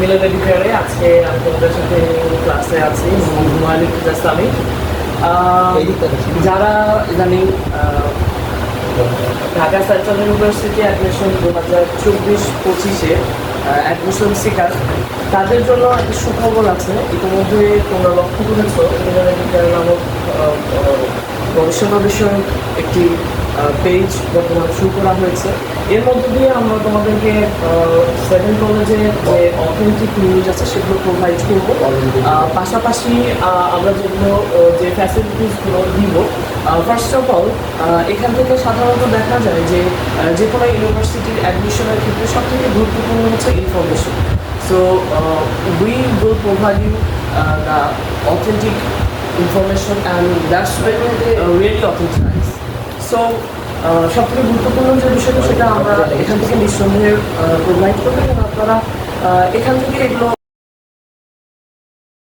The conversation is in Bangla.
মিলন এডিফেয়ারে আজকে আমি তোমাদের সাথে ক্লাসে আছি হুমায়ুন ইসলামী যারা ইদানিং ঢাকা সেন্ট্রাল ইউনিভার্সিটি অ্যাডমিশন দু হাজার চব্বিশ পঁচিশে অ্যাডমিশন শিকার তাদের জন্য একটা সুখবর আছে। ইতিমধ্যে তোমরা লক্ষ্য করেছ মিলন এডিফেয়ার নামক গবেষণা বিষয়ক একটি পেজ বর্তমানে শুরু করা হয়েছে। এর মধ্য দিয়ে আমরা তোমাদেরকে সেভেন কলেজে যে অথেন্টিক নিউজ আছে সেগুলো প্রোভাইড করব। পাশাপাশি আমরা যেগুলো যে ফ্যাসিলিটিসগুলো দিব ফার্স্ট অফ অল এখান থেকে সাধারণত দেখা যায় যে যে কোনো ইউনিভার্সিটির অ্যাডমিশনের ক্ষেত্রে সব থেকে গুরুত্বপূর্ণ হচ্ছে information so we will provide you the authentic and that's when uh, really authentize. So সব থেকে গুরুত্বপূর্ণ যে বিষয়টা সেটা আমরা এখান থেকে নিঃসন্দেহে প্রোভাইড করব এবং আপনারা এখান থেকে এগুলো